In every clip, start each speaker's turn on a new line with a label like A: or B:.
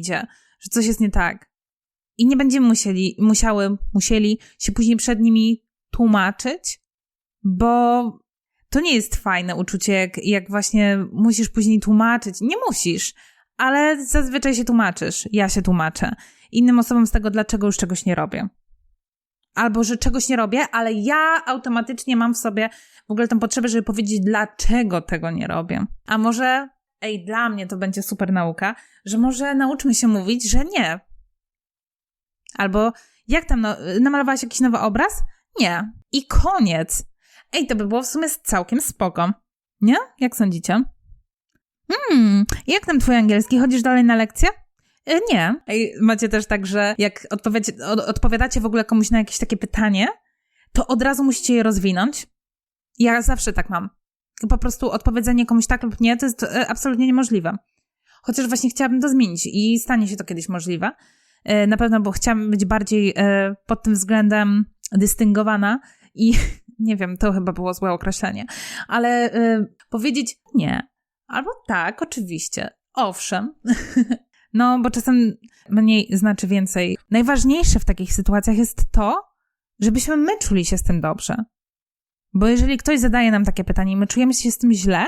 A: idzie, że coś jest nie tak. I nie będziemy musieli, musiały, musieli się później przed nimi tłumaczyć, bo to nie jest fajne uczucie, jak, jak właśnie musisz później tłumaczyć. Nie musisz, ale zazwyczaj się tłumaczysz. Ja się tłumaczę. Innym osobom z tego, dlaczego już czegoś nie robię. Albo, że czegoś nie robię, ale ja automatycznie mam w sobie w ogóle tę potrzebę, żeby powiedzieć, dlaczego tego nie robię. A może, ej, dla mnie to będzie super nauka, że może nauczmy się mówić, że nie. Albo, jak tam, no, namalowałaś jakiś nowy obraz? Nie. I koniec. Ej, to by było w sumie całkiem spoko. Nie? Jak sądzicie? Hmm, jak tam twój angielski? Chodzisz dalej na lekcje? E, nie. Ej, macie też tak, że jak odpowiadacie w ogóle komuś na jakieś takie pytanie, to od razu musicie je rozwinąć. Ja zawsze tak mam. Po prostu odpowiedzenie komuś tak lub nie to jest e, absolutnie niemożliwe. Chociaż właśnie chciałabym to zmienić i stanie się to kiedyś możliwe. E, na pewno, bo chciałabym być bardziej pod tym względem dystyngowana i nie wiem, to chyba było złe określenie, ale powiedzieć nie, albo tak, oczywiście, owszem. No, bo czasem mniej znaczy więcej. Najważniejsze w takich sytuacjach jest to, żebyśmy my czuli się z tym dobrze. Bo jeżeli ktoś zadaje nam takie pytanie i my czujemy się z tym źle,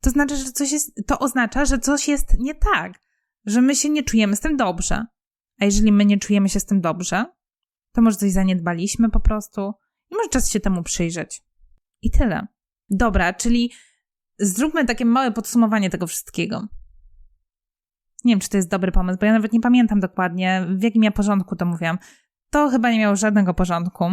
A: to znaczy, że coś jest, to oznacza, że coś jest nie tak, że my się nie czujemy z tym dobrze. A jeżeli my nie czujemy się z tym dobrze, to może coś zaniedbaliśmy po prostu i może czas się temu przyjrzeć. I tyle. Dobra, czyli zróbmy takie małe podsumowanie tego wszystkiego. Nie wiem, czy to jest dobry pomysł, bo ja nawet nie pamiętam dokładnie, w jakim ja porządku to mówiłam. To chyba nie miało żadnego porządku.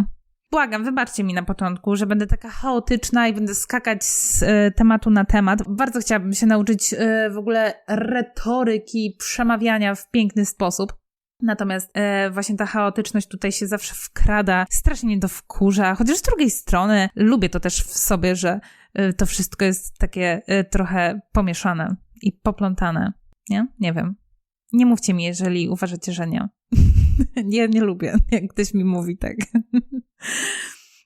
A: Błagam, wybaczcie mi na początku, że będę taka chaotyczna i będę skakać z y, tematu na temat. Bardzo chciałabym się nauczyć y, w ogóle retoryki, przemawiania w piękny sposób. Natomiast e, właśnie ta chaotyczność tutaj się zawsze wkrada, strasznie to wkurza, chociaż z drugiej strony lubię to też w sobie, że e, to wszystko jest takie e, trochę pomieszane i poplątane. Nie? Nie wiem. Nie mówcie mi, jeżeli uważacie, że nie. nie, nie lubię, jak ktoś mi mówi tak.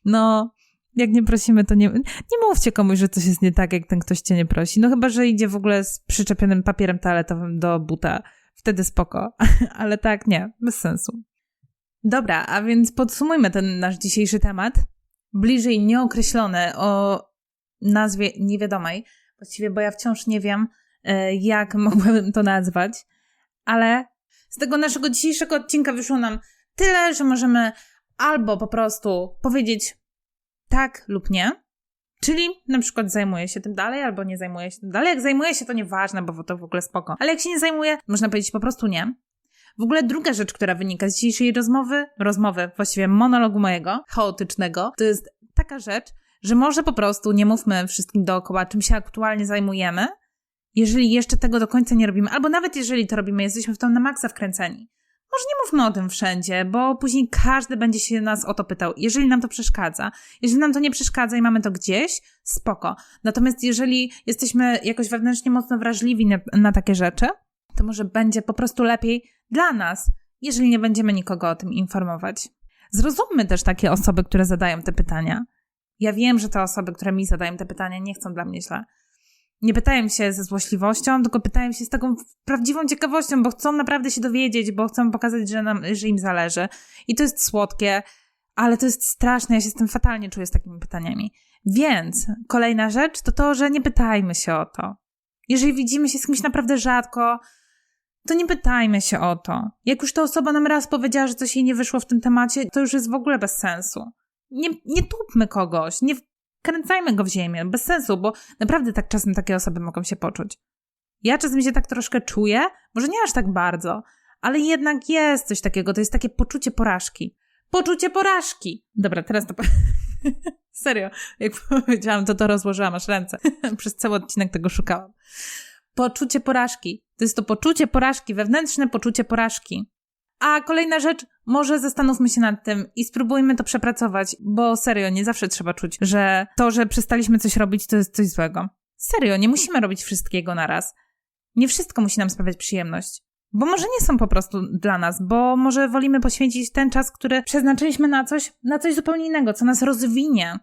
A: No, jak nie prosimy, to nie, nie mówcie komuś, że coś jest nie tak, jak ten ktoś cię nie prosi. No chyba, że idzie w ogóle z przyczepionym papierem toaletowym do buta. Wtedy spoko. Ale tak, nie, bez sensu. Dobra, a więc podsumujmy ten nasz dzisiejszy temat. Bliżej nieokreślony o nazwie niewiadomej. Właściwie, bo ja wciąż nie wiem, E, jak mogłabym to nazwać, ale z tego naszego dzisiejszego odcinka wyszło nam tyle, że możemy albo po prostu powiedzieć tak lub nie, czyli na przykład zajmuję się tym dalej, albo nie zajmuję się tym dalej. Jak zajmuję się, to nieważne, bo to w ogóle spoko. Ale jak się nie zajmuję, można powiedzieć po prostu nie. W ogóle druga rzecz, która wynika z dzisiejszej rozmowy, rozmowy, właściwie monologu mojego, chaotycznego, to jest taka rzecz, że może po prostu nie mówmy wszystkim dookoła, czym się aktualnie zajmujemy, jeżeli jeszcze tego do końca nie robimy, albo nawet jeżeli to robimy, jesteśmy w to na maksa wkręceni. Może nie mówmy o tym wszędzie, bo później każdy będzie się nas o to pytał. Jeżeli nam to przeszkadza, jeżeli nam to nie przeszkadza i mamy to gdzieś, spoko. Natomiast jeżeli jesteśmy jakoś wewnętrznie mocno wrażliwi na, na takie rzeczy, to może będzie po prostu lepiej dla nas, jeżeli nie będziemy nikogo o tym informować. Zrozummy też takie osoby, które zadają te pytania. Ja wiem, że te osoby, które mi zadają te pytania, nie chcą dla mnie źle nie pytają się ze złośliwością, tylko pytają się z taką prawdziwą ciekawością, bo chcą naprawdę się dowiedzieć, bo chcą pokazać, że, nam, że im zależy. I to jest słodkie, ale to jest straszne. Ja się z tym fatalnie czuję z takimi pytaniami. Więc kolejna rzecz to to, że nie pytajmy się o to. Jeżeli widzimy się z kimś naprawdę rzadko, to nie pytajmy się o to. Jak już ta osoba nam raz powiedziała, że coś jej nie wyszło w tym temacie, to już jest w ogóle bez sensu. Nie, nie tupmy kogoś, nie kręcajmy go w ziemię, bez sensu, bo naprawdę tak czasem takie osoby mogą się poczuć. Ja czasem się tak troszkę czuję, może nie aż tak bardzo, ale jednak jest coś takiego, to jest takie poczucie porażki. Poczucie porażki! Dobra, teraz to... Serio, jak powiedziałam, to to rozłożyłam aż ręce. Przez cały odcinek tego szukałam. Poczucie porażki. To jest to poczucie porażki, wewnętrzne poczucie porażki. A kolejna rzecz, może zastanówmy się nad tym i spróbujmy to przepracować, bo serio, nie zawsze trzeba czuć, że to, że przestaliśmy coś robić, to jest coś złego. Serio, nie musimy robić wszystkiego na raz. Nie wszystko musi nam sprawiać przyjemność. Bo może nie są po prostu dla nas, bo może wolimy poświęcić ten czas, który przeznaczyliśmy na coś, na coś zupełnie innego, co nas rozwinie.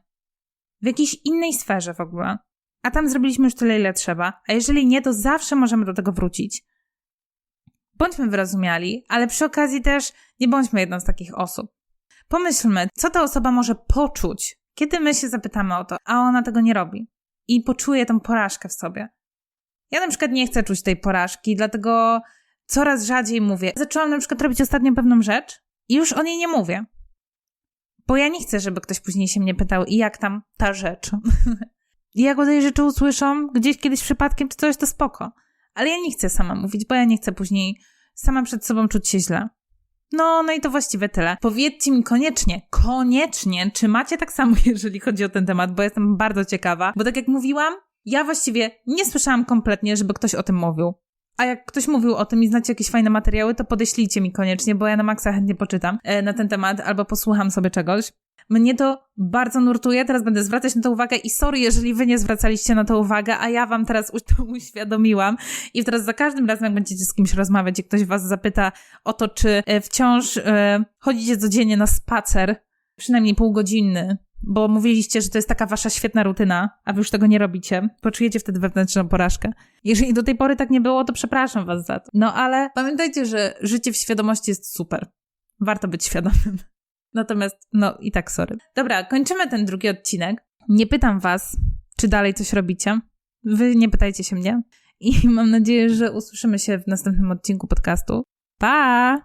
A: W jakiejś innej sferze w ogóle. A tam zrobiliśmy już tyle, ile trzeba. A jeżeli nie, to zawsze możemy do tego wrócić. Bądźmy wyrozumiali, ale przy okazji też nie bądźmy jedną z takich osób. Pomyślmy, co ta osoba może poczuć, kiedy my się zapytamy o to, a ona tego nie robi. I poczuje tą porażkę w sobie. Ja na przykład nie chcę czuć tej porażki, dlatego coraz rzadziej mówię. Zaczęłam na przykład robić ostatnio pewną rzecz i już o niej nie mówię. Bo ja nie chcę, żeby ktoś później się mnie pytał, i jak tam ta rzecz. I jak o tej rzeczy usłyszą gdzieś kiedyś przypadkiem czy coś, to spoko. Ale ja nie chcę sama mówić, bo ja nie chcę później sama przed sobą czuć się źle. No, no i to właściwie tyle. Powiedzcie mi koniecznie, koniecznie, czy macie tak samo, jeżeli chodzi o ten temat, bo jestem bardzo ciekawa, bo tak jak mówiłam, ja właściwie nie słyszałam kompletnie, żeby ktoś o tym mówił. A jak ktoś mówił o tym i znacie jakieś fajne materiały, to podeślijcie mi koniecznie, bo ja na maksa chętnie poczytam e, na ten temat albo posłucham sobie czegoś. Mnie to bardzo nurtuje, teraz będę zwracać na to uwagę i sorry, jeżeli wy nie zwracaliście na to uwagę, a ja wam teraz to uświadomiłam i teraz za każdym razem, jak będziecie z kimś rozmawiać i ktoś was zapyta o to, czy e, wciąż e, chodzicie codziennie na spacer, przynajmniej półgodzinny, bo mówiliście, że to jest taka wasza świetna rutyna, a wy już tego nie robicie, poczujecie wtedy wewnętrzną porażkę. Jeżeli do tej pory tak nie było, to przepraszam was za to. No ale pamiętajcie, że życie w świadomości jest super. Warto być świadomym. Natomiast, no i tak, sorry. Dobra, kończymy ten drugi odcinek. Nie pytam was, czy dalej coś robicie. Wy nie pytajcie się mnie. I mam nadzieję, że usłyszymy się w następnym odcinku podcastu. Pa!